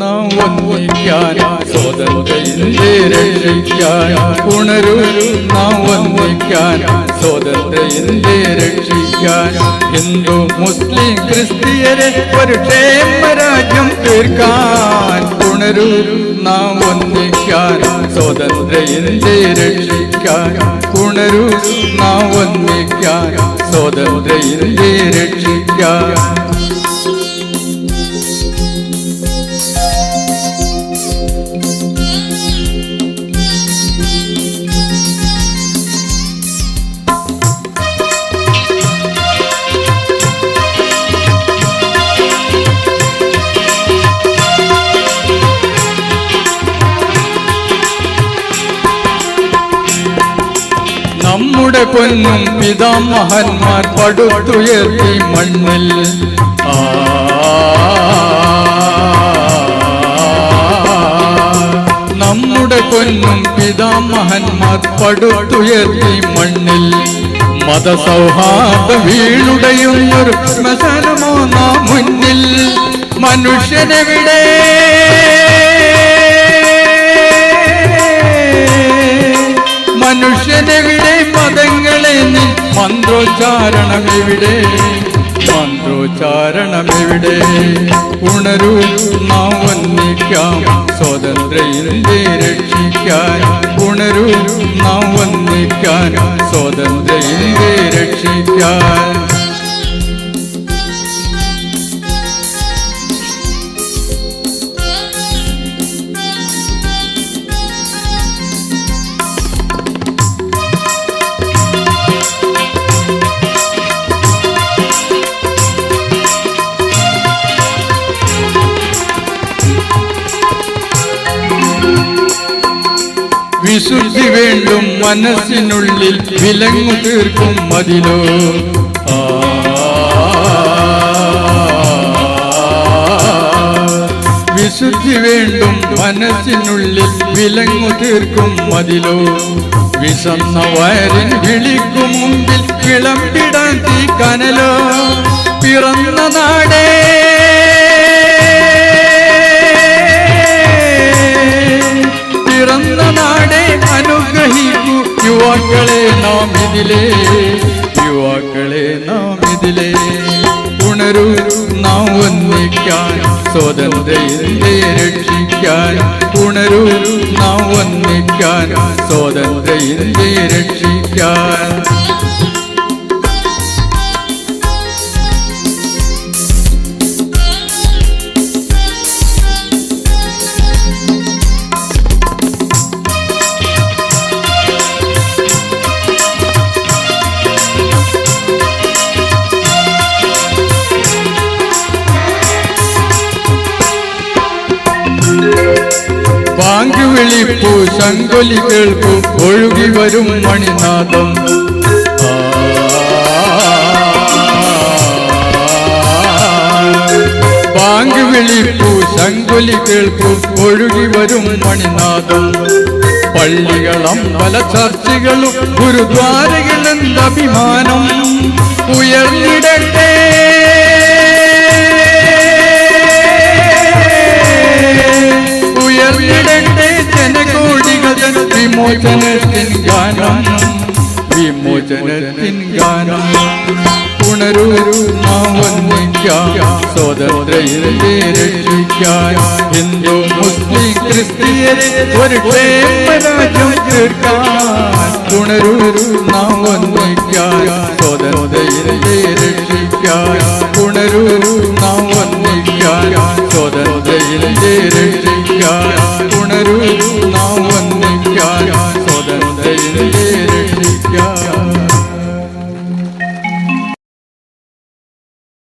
നാം ഒന്നിക്കാൻ സ്വാതന്ത്ര്യ രക്ഷിക്കാൻ ഉണരൂ നാം ഒന്നിക്കാൻ സ്വാതന്ത്ര്യ രക്ഷിക്കാൻ. ഹിന്ദു മുസ്ലിം ക്രിസ്തീയരെ ഒരു ക്ഷേമരാജ്യം തീർക്കാൻ. ഉണരൂ നാം ഒന്നിക്കാൻ സ്വാതന്ത്ര്യ രക്ഷിക്കാൻ. ഉണരൂ നാം ഒന്നിക്കാൻ സ്വാതന്ത്ര്യ രക്ഷിക്കാൻ. നമ്മുടെ പൊന്നും പിതാമഹന്മാർ പടുത്തുയർത്തി മണ്ണിൽ. ആ. നമ്മുടെ പൊന്നും പിതാമഹന്മാർ പടുത്തുയർത്തി മണ്ണിൽ. മതസൗഹാർദ്ദ വീണുടയുന്നൊരു ശ്മശാനമോ നാം മുന്നിൽ. മനുഷ്യനെവിടെ? മനുഷ്യനെവിടെ പദങ്ങളെ നീ മന്ത്രോച്ചാരണമെവിടെ? മന്ത്രോച്ചാരണമെവിടെ? ഉണരൂ നാം ഒന്നിക്കാം സ്വാതന്ത്ര്യ രക്ഷിക്കാൻ. ഉണരൂ നാം ഒന്നിക്കാൻ സ്വാതന്ത്ര്യ രക്ഷിക്കാൻ. വിശുദ്ധി വേണ്ടും മനസ്സിനുള്ളിൽ വിലങ്ങു തീർക്കും മതിലോ. വിശുദ്ധി വേണ്ടും മനസ്സിനുള്ളിൽ വിലങ്ങു തീർക്കും മതിലോ. വിശന്ന വയറിൻ വിളിക്കും മുമ്പിൽ വിളമ്പിടാൻ തീ കനലോ. പിറന്ന നാടേ നാം ഇതിലേ യുവാക്കളെ നാം ഇതിലേ ഉണരൂ നാം ഒന്നിക്കാൻ സ്വാതന്ത്ര്യ രക്ഷിക്കാൻ ഉണരൂ നാം ഒന്നിക്കാൻ സ്വാതന്ത്ര്യ രക്ഷിക്കാൻ. ബാങ്ക് വിളിപ്പു ശങ്കൊലി കേൾപ്പു ഒഴുകി വരും മണിനാഥം. പാങ്ക് വിളിപ്പു ശങ്കൊലി കേൾപ്പു ഒഴുകി വരും മണിനാഥം. പള്ളികളും പല ചർച്ചകളും ഗുരുദ്വാരകളെന്ത അഭിമാനം? ഉയർന്നിടട്ടെ. പൂരത്തിൻ ഗാനം ഉണരൂ വന്നിക്കാം സ്വതന്ത്രയെ രക്ഷിക്കാൻ ഹിന്ദു മുസ്ലിം ക്രിസ്ത്യരെ ഒരു ക്ഷേമരാജ്യം തീർക്കാൻ ഉണരൂ നാം വന്നിക്കാൻ സ്വതന്ത്രയെ രക്ഷിക്കാൻ ഉണരൂ നാം വന്നിക്കാൻ സ്വതന്ത്രയെ രക്ഷിക്കാൻ ഉണരൂ നാം വന്നിക്കാൻ സ്വതന്ത്രയെ രക്ഷിക്കാൻ